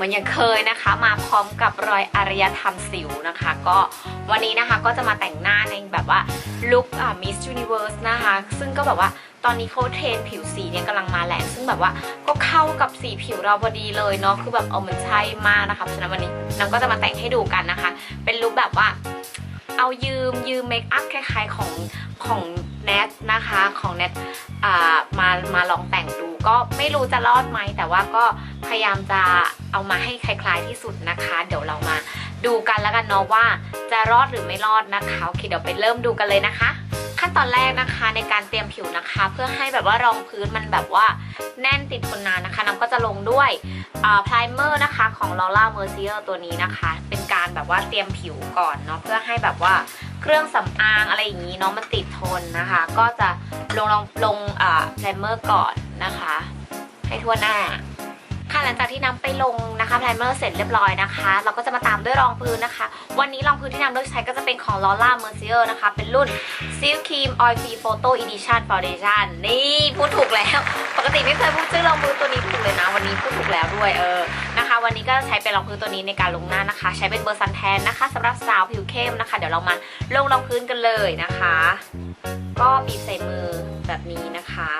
เหมือนอย่างเคยนะคะ มาพร้อมกับรอยอารยธรรมสิวนะคะ ก็วันนี้นะคะก็จะมาแต่งหน้าในแบบว่าลุคอ่า Miss Universe นะคะ ซึ่งก็แบบว่าตอนนี้เขาเทรนผิวสีเนี่ยกำลังมาแรงซึ่งแบบว่าก็เข้ากับสีผิวเราพอดีเลยเนาะคือแบบเอามันใช่มากนะคะเพราะฉะนั้นวันนี้น้องก็จะมาแต่งให้ดูกันนะคะ เป็นลุคแบบว่า เอายืมยืมเมคอัพคล้ายๆของของแนทนะคะของแนทมามาลองแต่งดู ก็ไม่รู้จะรอดไหม แต่ว่าก็พยายามจะเอามาให้คล้ายๆที่สุดนะคะ เดี๋ยวเรามาดูกันแล้วกันเนาะว่าจะรอดหรือไม่รอดนะคะโอเคเดี๋ยวไปเริ่มดูกันเลยนะคะ ขั้นตอนแรกนะคะในการเตรียมผิวนะคะ เพื่อให้แบบว่ารองพื้นมันแบบว่าแน่นติดทนนานนะคะน้ำก็จะลงด้วยพลายเมอร์นะคะของ Laura Mercier ตัวนี้นะคะ เป็นการแบบว่าเตรียมผิวก่อนเนาะเพื่อให้แบบว่าเครื่องสำอางอะไรอย่างนี้เนาะมันติดทนนะคะ ก็จะลงลงลงพลายเมอร์ก่อนนะคะ ให้ทั่วหน้า ค่ะหลังจากที่น้ำไปลงนะคะไพรเมอร์เสร็จเรียบร้อยนะคะ เราก็จะมาตามด้วยรองพื้นนะคะ วันนี้รองพื้นที่น้ำเลือกใช้ก็จะเป็นของ Laura Mercier นะคะ เป็นรุ่น Silk Cream Oil Free Photo Edition Foundation นี่พูดถูกแล้ว ปกติไม่เคยพูดชื่อรองพื้นตัวนี้ถูกเลยนะ วันนี้พูดถูกแล้วด้วยเออนะคะ วันนี้ก็ใช้เป็นรองพื้นตัวนี้ในการลงหน้านะคะ ใช้เป็นเบอร์ซันแทนนะคะสำหรับสาวผิวเข้มนะคะ เดี๋ยวเรามาลงรองพื้นกันเลยนะคะ ก็บีบใส่มือแบบนี้นะคะ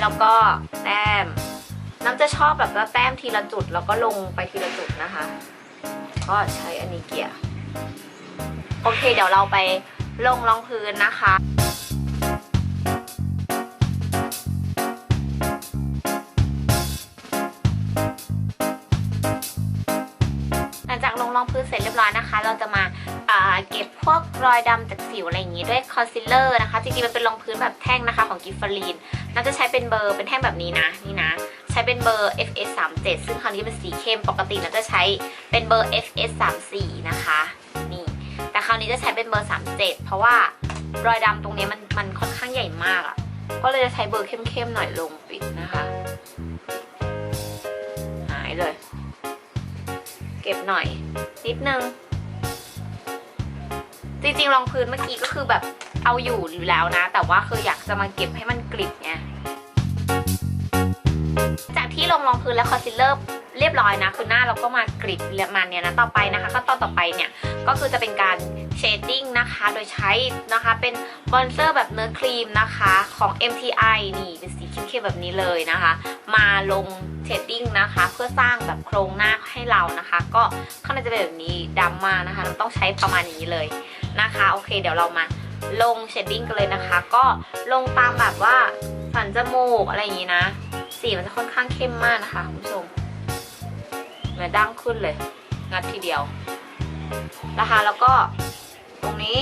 แล้วก็แต้ม น้ำจะชอบแบบว่าแต้มทีละจุดแล้วก็ลงไปทีละจุดนะคะ ก็ใช้อันนี้เกี่ยโอเค เดี๋ยวเราไปลงรองพื้นนะคะหลังจากลงรองพื้นเสร็จเรียบร้อยนะคะ เราจะมาาเก็บพวกรอยดำจากสิวอะไรอย่างงี้ด้วยคอนซีลเลอร์นะคะ จริงๆ มันเป็นรองพื้นแบบแท่งนะคะของกิฟฟารีนน่าจะใช้เป็นเบอร์เป็นแท่งแบบนี้นะ นี่นะ ช้เป็นเบอร์ FS 3 7ซึ่งคราวนี้เป็นสีเข้มปกติเราจะใช้เป็นเบอร์ FS 3 4นะคะนี่แต่คราวนี้จะใช้เป็นเบอร์ 37 เพราะว่ารอยดำตรงนี้มันมันค่อนข้างใหญ่มากอะ่ะก็เลยจะใช้เบอร์เข้มๆหน่อยลงปิดนะคะ หายเลย เก็บหน่อย นิดนึง จริงๆรองพื้นเมื่อกี้ก็คือแบบเอาอยู่อยู่แล้วนะ แต่ว่าคืออยากจะมาเก็บให้มันกริบไง จากที่ลงรองพื้นและคอนซีลเลอร์เรียบร้อยนะ คือหน้าเราก็มากริบมาณเนี้ยนะ ต่อไปนะคะขั้นตอนต่อไปเนี่ย ก็คือจะเป็นการเชดดิ้งนะคะ โดยใช้นะคะเป็นบอนเซอร์แบบเนื้อครีมนะคะของ MTI นี่เป็นสีเข้มๆแบบนี้เลยนะคะ มาลงเชดดิ้งนะคะ เพื่อสร้างแบบโครงหน้าให้เรานะคะ ก็ข้างในจะเป็นแบบนี้ดำมานะคะเราต้องใช้ประมาณนี้เลยนะคะ โอเค เดี๋ยวเรามาลงเชดดิ้งกันเลยนะคะ ก็ลงตามแบบว่าสันจมูกอะไรอย่างนี้นะ สีมันจะค่อนข้างเข้มมากนะคะคุณผู้ชมเหมือนดั้งขึ้นเลย งัดทีเดียวนะคะแล้วก็ตรงนี้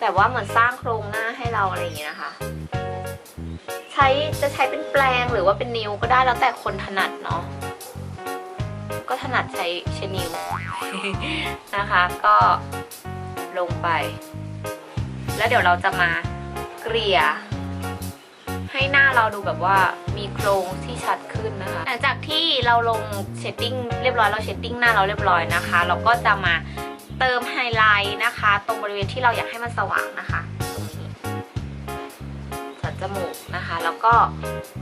แบบว่าเหมือนสร้างโครงหน้าให้เราอะไรอย่างเงี้ยนะคะ ใช้จะใช้เป็นแปรงหรือว่าเป็นนิ้วก็ได้แล้วแต่คนถนัดเนาะก็ถนัดใช้ใช้นิ้วนะคะ ก็ลงไป แล้วเดี๋ยวเราจะมา เกลี่ย ให้หน้าเราดูแบบว่ามีโครงที่ชัดขึ้นนะคะ หลังจากที่เราลงเชดดิ้งเรียบร้อยเราเชดดิ้งหน้าเราเรียบร้อยนะคะ เราก็จะมาเติมไฮไลท์นะคะ ตรงบริเวณที่เราอยากให้มันสว่างนะคะตรงนี้สันจมูกนะคะ แล้วก็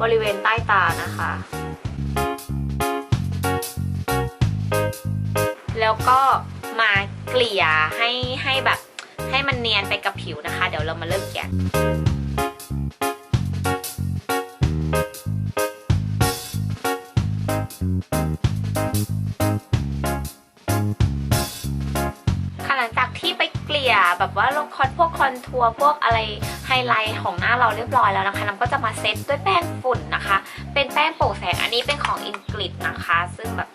บริเวณใต้ตานะคะ แล้วก็มาเกลี่ยให้ให้แบบ ให้มันเนียนไปกับผิวนะคะ เดี๋ยวเรามาเริ่มแกะค่ะหลังจากที่ไปเกลี่ยแบบว่าลงคอนพวกคอนทัวร์พวกอะไรไฮไลท์ของหน้าเราเรียบร้อยแล้วนะคะน้ำก็จะมาเซตด้วยแป้งฝุ่นนะคะ เป็นแป้งโปร่งแสงอันนี้เป็นของอินก i ิดนะคะ ซึ่งแบบ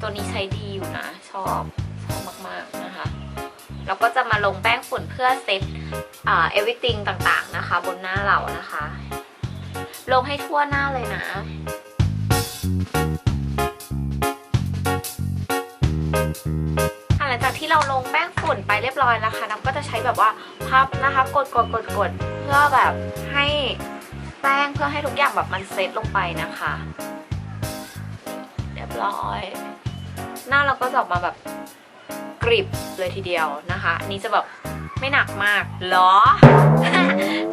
ตัวนี้ใช้ดีอยู่นะ ชอบชอบมากๆนะ แล้วก็จะมาลงแป้งฝุ่นเพื่อเซตเอ่า everything ต่างๆนะคะ บนหน้าเรานะคะ ลงให้ทั่วหน้าเลยนะหลังจากที่เราลงแป้งฝุ่นไปเรียบร้อยแล้วค่ะน้ำก็จะใช้แบบว่าพับนะคะ กดกดกดกดเพื่อแบบให้แป้งเพื่อให้ทุกอย่างแบบมันเซตลงไปนะคะ เรียบร้อย หน้าเราก็จะออกมาแบบ กริบเลยทีเดียวนะคะอันนี้จะแบบไม่หนักมากหรอ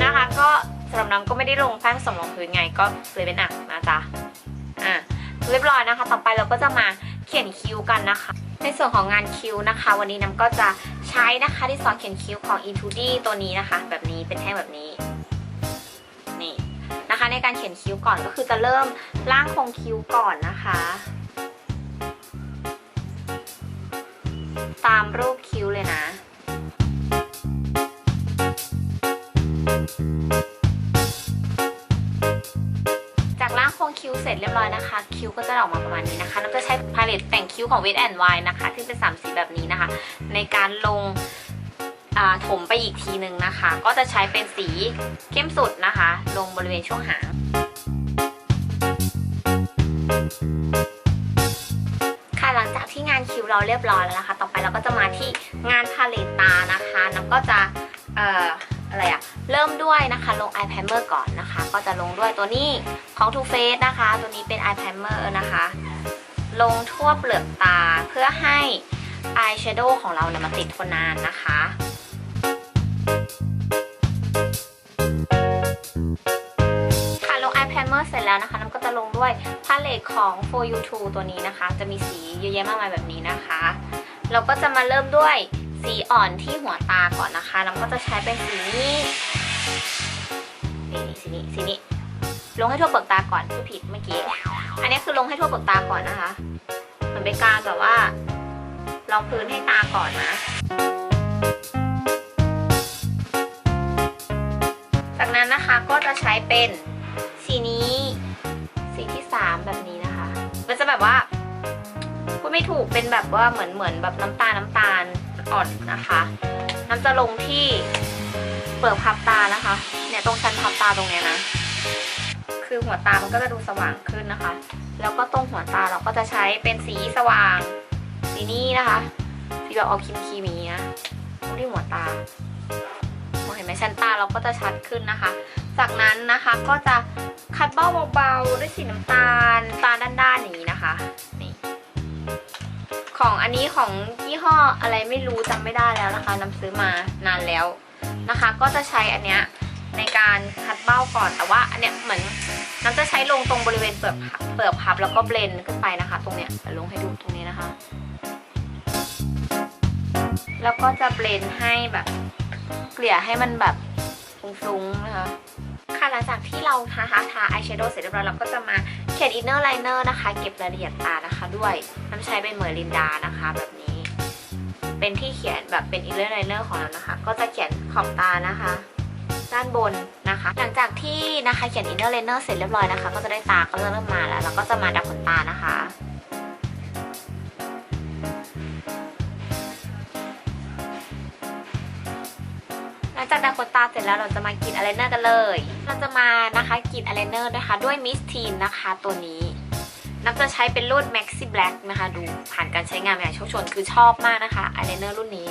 นะคะ ก็สำหรับน้ำก็ไม่ได้ลงแป้งสำรองพื้นไงก็เลยเป็นหนักนะจ๊ะอะเรียบร้อยนะคะ ต่อไปเราก็จะมาเขียนคิ้วกันนะคะ ในส่วนของงานคิ้วนะคะ วันนี้น้ำก็จะใช้นะคะที่ซอสเขียนคิ้วของ i n t u d ตัวนี้นะคะ แบบนี้เป็นแท่งแบบนี้นี่นะคะ ในการเขียนคิ้วก่อนก็คือจะเริ่มร่างโครงคิ้วก่อนนะคะ ตามรูปคิ้วเลยนะ จากล่างโครงคิ้วเสร็จเรียบร้อยนะคะ คิ้วก็จะออกมาประมาณนี้นะคะแล้วก็ใช้พาเลตแต่งคิ้วของ Wet n Wild นะคะที่เป็นสามสีแบบนี้นะคะ ในการลงถมไปอีกทีหนึ่งนะคะ ก็จะใช้เป็นสีเข้มสุดนะคะ ลงบริเวณช่วงหางค่ะหลังจากที่งานคิ้วเราเรียบร้อยแล้วนะคะต่อไก็จะมาที่งานพาเลตตานะคะน้ำก็จะเอ่ออะไรอะเริ่มด้วยนะคะลง eye primer ก่อนนะคะ ก็จะลงด้วยตัวนี้ของ Too Faced นะคะ ตัวนี้เป็น eye primer นะคะ ลงทั่วเปลือกตาเพื่อให้ eye shadow ของเราเนี่ยมาติดทนนานนะคะค่ะลง eye primer เสร็จแล้วนะคะน้ำก็จะลงด้วยพาเลตของ for you to ตัวนี้นะคะ จะมีสีเยอะแยะมากมายแบบนี้นะคะ เราก็จะมาเริ่มด้วยสีอ่อนที่หัวตาก่อนนะคะน้ำก็จะใช้เป็นสีนี้นี่สีนี้สีนี้ ลงให้ทั่วเปลือกตาก่อนผู้ผิดเมื่อกี้ อันนี้คือลงให้ทั่วเปลือกตาก่อนนะคะเหมือนเป็นการแบบว่าลองพื้นให้ตาก่อนนะจากนั้นนะคะก็จะใช้เป็นสีนี้ สีที่สามแบบนี้นะคะ มันจะแบบว่า ไม่ถูกเป็นแบบว่าเหมือนเหมือนแบบน้ำตาลน้ำตาลอ่อนนะคะ น้ำจะลงที่เปลือกพับตานะคะ เนี่ยตรงชั้นพับตาตรงเนี้ยนะ คือหัวตามันก็จะดูสว่างขึ้นนะคะ แล้วก็ตรงหัวตาเราก็จะใช้เป็นสีสว่าง สีนี้นะคะ สีแบบออกครีมคีมีนะตรงที่หัวตามองเห็นไหมชั้นตาเราก็จะชัดขึ้นนะคะ จากนั้นนะคะก็จะคัดเบ้าเบาๆด้วยสีน้ำตาลตาด้านๆอย่างนี้นะคะ ของอันนี้ของยี่ห้ออะไรไม่รู้จำไม่ได้แล้วนะคะนำซื้อมานานแล้วนะคะ ก็จะใช้อันเนี้ยในการคัดเบ้าก่อนแต่ว่าอันเนี้ยเหมือนน้ำจะใช้ลงตรงบริเวณเปลือกพับเปลือกพับแล้วก็เบลนขึ้นไปนะคะ ตรงเนี้ยลงให้ดูตรงนี้นะคะ แล้วก็จะเบลนให้แบบเกลี่ยให้มันแบบฟุ้งๆนะคะ ค่ะหลังจากที่เราทาทาทาอายแชโดว์เสร็จเรียบร้อยเราก็จะมาเขียนอินเนอร์ไลเนอร์นะคะ เก็บรายละเอียดตานะคะด้วยน้ำใช้เป็นเหมอร์ลินดานะคะ แบบนี้ เป็นที่เขียนแบบเป็นอินเนอร์ไลเนอร์ของเรานะคะ ก็จะเขียนขอบตานะคะ ด้านบนนะคะ หลังจากที่นะคะเขียนอินเนอร์ไลเนอร์เสร็จเรียบร้อยนะคะ ก็จะได้ตาก็จะเริ่มมาแล้วเราก็จะมาดับขนตานะคะ จากดัดขนตาเสร็จแล้วเราจะมากรีดอายไลเนอร์กันเลย เราจะมานะคะกรีดอายไลเนอร์นะคะด้วยมิสทีนนะคะตัวนี้นับจะใช้เป็นรุ่น Maxi Black นะคะ ดูผ่านการใช้งานอย่างโชคชนคือชอบมากนะคะอายไลเนอร์รุ่นนี้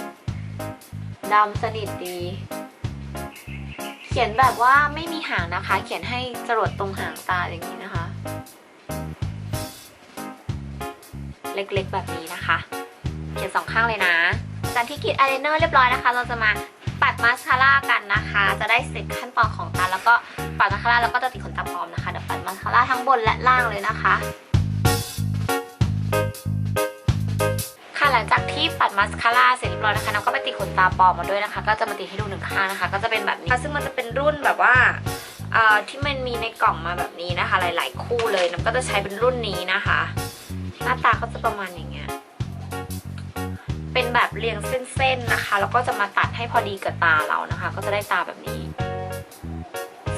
ดำสนิทดี เขียนแบบว่าไม่มีหางนะคะ เขียนให้จรดตรงหางตาอย่างนี้นะคะ เล็กๆแบบนี้นะคะ เขียนสองข้างเลยนะจากที่กรีดอายไลเนอร์เรียบร้อยนะคะ เราจะมา ปัดมาสคาร่ากันนะคะ จะได้เสร็จขั้นตอนของตาแล้วก็ปัดมาสคาร่าแล้วก็จะติดขนตาปลอมนะคะเดี๋ยวปัดมาสคาร่าทั้งบนและล่างเลยนะคะค่ะหลังจากที่ปัดมาสคาร่าเสร็จเรียบร้อยนะคะน้องก็ไปติดขนตาปลอมมาด้วยนะคะ ก็จะมาติดให้ดูหนึ่งข้างนะคะ ก็จะเป็นแบบนี้ซึ่งมันจะเป็นรุ่นแบบว่าอ่อที่มันมีในกล่องมาแบบนี้นะคะ หลาย ๆ คู่เลยน้องก็จะใช้เป็นรุ่นนี้นะคะ หน้าตาเขาจะประมาณอย่างเงี้ย แบบเรียงเส้นๆนะคะ แล้วก็จะมาตัดให้พอดีกับตาเรานะคะ ก็จะได้ตาแบบนี้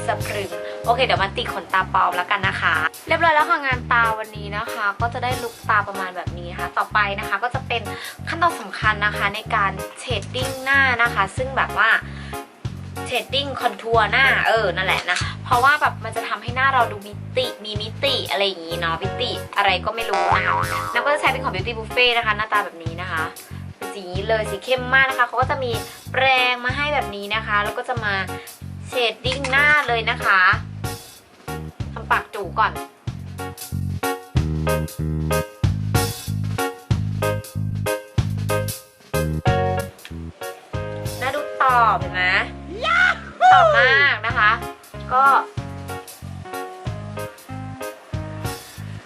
สะพรึงโอเคเดี๋ยวมาติดขนตาปลอมแล้วกันนะคะ เรียบร้อยแล้วค่ะงานตาวันนี้นะคะ ก็จะได้ลุคตาประมาณแบบนี้นะคะต่อไปนะคะก็จะเป็นขั้นตอนสำคัญนะคะในการเชดดิ้งหน้านะคะ ซึ่งแบบว่าเชดดิ้งคอนทัวร์หน้าเออนั่นแหละนะ เพราะว่าแบบมันจะทำให้หน้าเราดูมิติมีมิติอะไรอย่างนี้เนาะมิติอะไรก็ไม่รู้นะคะแล้วก็จะใช้เป็นของ Beauty Buffet นะคะ หน้าตาแบบนี้นะคะ สีเลยสีเข้มมากนะคะเขาก็จะมีแปรงมาให้แบบนี้นะคะ แล้วก็จะมาเชดดิ้งหน้าเลยนะคะทำปากจูก่อนหน้าดูตอบเห็นไหมตอบมากนะคะ ก็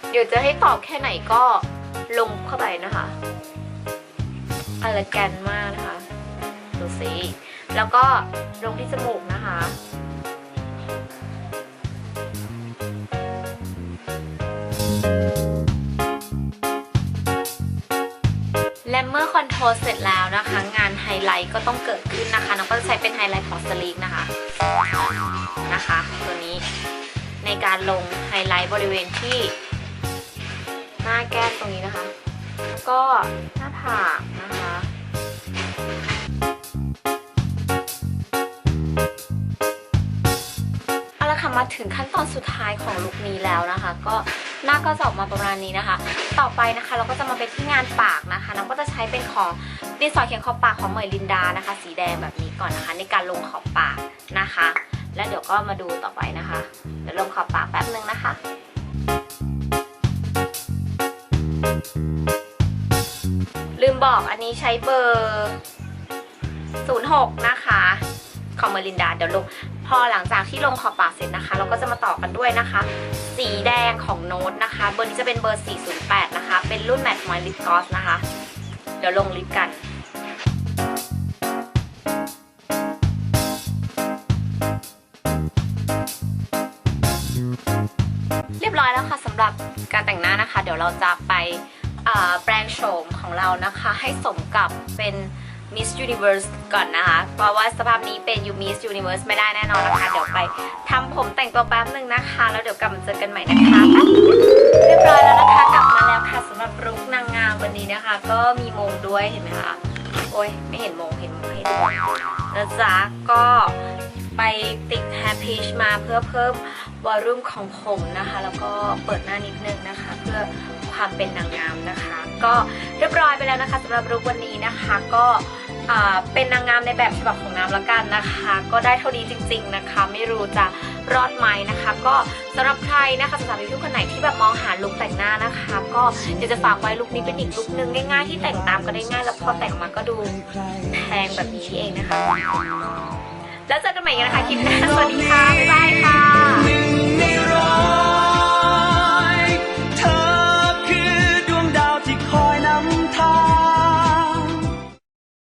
เดี๋ยวจะให้ตอบแค่ไหนก็ลงเข้าไปนะคะ อลแกนมากนะคะ ดูสิแล้วก็ลงที่จมูกนะคะ และเมื่อคอนโทรลเสร็จแล้วนะคะ งานไฮไลท์ก็ต้องเกิดขึ้นนะคะน้องก็จะใช้เป็นไฮไลท์ของสลีกนะคะนะคะ ตัวนี้ในการลงไฮไลท์บริเวณที่หน้าแก้มตรงนี้นะคะ แล้วก็หน้าผาก มาถึงขั้นตอนสุดท้ายของลุคนี้แล้วนะคะ ก็หน้าก็จะออกมาประมาณนี้นะคะ ต่อไปนะคะเราก็จะมาเป็นที่งานปากนะคะน้องก็จะใช้เป็นของดินสอเขียนขอบปากของเหมยลินดานะคะ สีแดงแบบนี้ก่อนนะคะ ในการลงขอบปากนะคะ แล้วเดี๋ยวก็มาดูต่อไปนะคะเดี๋ยวลงขอบปากแป๊บนึงนะคะลืมบอกอันนี้ใช้เบอร์ 06 นะคะ ของเมลินดา เดี๋ยวลง พอหลังจากที่ลงขอบปากเสร็จนะคะ เราก็จะมาต่อกันด้วยนะคะ สีแดงของโน้ตนะคะ เบอร์นี้จะเป็นเบอร์ 408 นะคะ เป็นรุ่น Matte Moist Lip Gloss นะคะ เดี๋ยวลงลิปกันเรียบร้อยแล้วค่ะสำหรับการแต่งหน้านะคะ เดี๋ยวเราจะไปแปลงโฉมของเรานะคะ ให้สมกับเป็น Miss Universe ก่อนนะคะ เพราะว่าสภาพนี้เป็น You Miss Universe ไม่ได้แน่นอนนะคะ เดี๋ยวไปทำผมแต่งตัวแป๊บนึงนะคะ แล้วเดี๋ยวกลับมาเจอกันใหม่นะคะ เรียบร้อยแล้วนะคะ กลับมาแล้วค่ะสำหรับรุกนางงามวันนี้นะคะ ก็มีมงด้วยเห็นไหมคะ โอ้ยไม่เห็นมงเห็นมงให้ดูนะจ๊ะก็ไปติดแฮร์พีชมาเพื่อเพิ่มวอลลุ่มของผมนะคะ แล้วก็เปิดหน้านิดนึงนะคะ เพื่อ ความเป็นนางงามนะคะ ก็เรียบร้อยไปแล้วนะคะสำหรับรุกวันนี้นะคะ ก็เป็นนางงามในแบบฉบับของน้ำละกันนะคะ ก็ได้เท่านี้จริง ๆนะคะ ไม่รู้จะรอดไหมนะคะ ก็สำหรับใครนะคะสำหรับพี่ๆคนไหนที่แบบมองหาลุคแต่งหน้านะคะ ก็เดี๋ยวจะฝากไว้ลุคนี้เป็นอีกลุคนึงง่ายๆที่แต่งตามก็ได้ง่ายแล้วพอแต่งมาก็ดูแพงแบบนี้เองนะคะ แล้วเจอกันใหม่นนะคะคลิปหน้าสวัสดีค่ะบ๊ายบายค่ะ